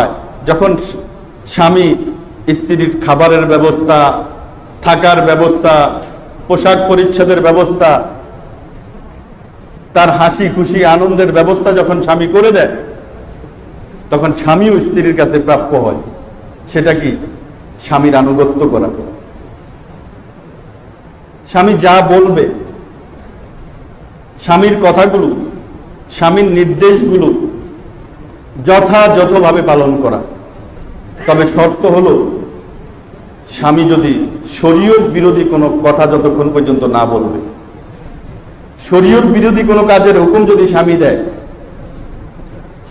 পায় যখন স্বামী স্ত্রীর খাবারের ব্যবস্থা, থাকার ব্যবস্থা, পোশাক পরিচ্ছদের ব্যবস্থা, তার হাসি খুশি আনন্দের ব্যবস্থা যখন স্বামী করে দেয়, তখন স্বামীও স্ত্রীর কাছে প্রাপ্য হয়। সেটা কি? স্বামীর আনুগত্য করা। স্বামী যা বলবে, স্বামীর কথাগুলো, স্বামীর নির্দেশগুলো যথাযথভাবে পালন করা। তবে শর্ত হলো, স্বামী যদি শরীয়ত বিরোধী কোনো কথা যতক্ষণ পর্যন্ত না বলবে, শরীয়ত বিরোধী কোনো কাজের হুকুম যদি স্বামী দেয়,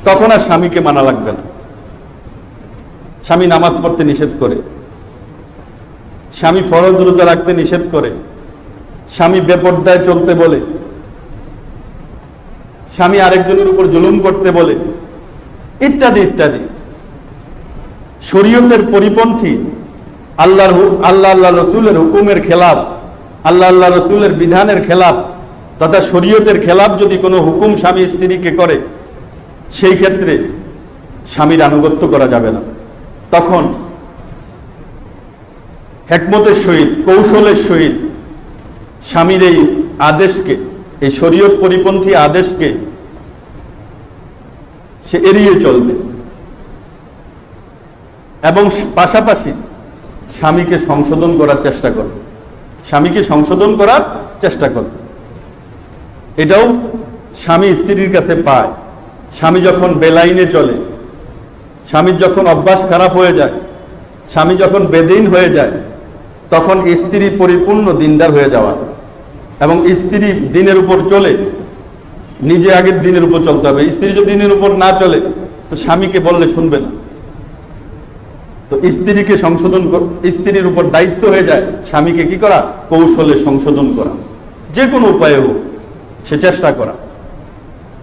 তখন আর স্বামীকে মানা লাগবে না। স্বামী নামাজ পড়তে নিষেধ করে, স্বামী ফরজ রোজা রাখতে নিষেধ করে, স্বামী বেপর্দায় চলতে বলে, স্বামী আরেকজনের উপর জুলুম করতে বলে ইত্যাদি ইত্যাদি। শরীয়তের পরিপন্থী, আল্লাহর আল্লাহ আল্লাহ রসুলের হুকুমের খেলাফ, আল্লাহ আল্লাহ রসুলের বিধানের খেলাফ, তথা শরীয়তের খেলাফ যদি কোনো হুকুম স্বামী স্ত্রীকে করে, সেই ক্ষেত্রে স্বামীর আনুগত্য করা যাবে না। তখন হেকমতের সহিত, কৌশলের সহিত স্বামীর এই আদেশকে, এই শরীয়ত পরিপন্থী আদেশকে সে এড়িয়ে চলবে। এবং পাশাপাশি স্বামীকে সংশোধন করার চেষ্টা করবে। স্বামীকে সংশোধন করার চেষ্টা করবে। এটাও স্বামী স্ত্রীর কাছে পায়। স্বামী যখন বেলাইনে চলে, স্বামীর যখন অভ্যাস খারাপ হয়ে যায়, স্বামী যখন বেদিন হয়ে যায়, তখন স্ত্রী পরিপূর্ণ দিনদার হয়ে যাওয়া এবং স্ত্রী দিনের উপর চলে নিজে আগের দিনের উপর চলতে হবে। স্ত্রী যদি দিনের উপর না চলে, তো স্বামীকে বললে শুনবে না। তো স্ত্রীকে সংশোধন স্ত্রীর উপর দায়িত্ব হয়ে যায়, স্বামীকে কি করা? কৌশলে সংশোধন করা। যে কোনো উপায়ে হোক, সে চেষ্টা করা।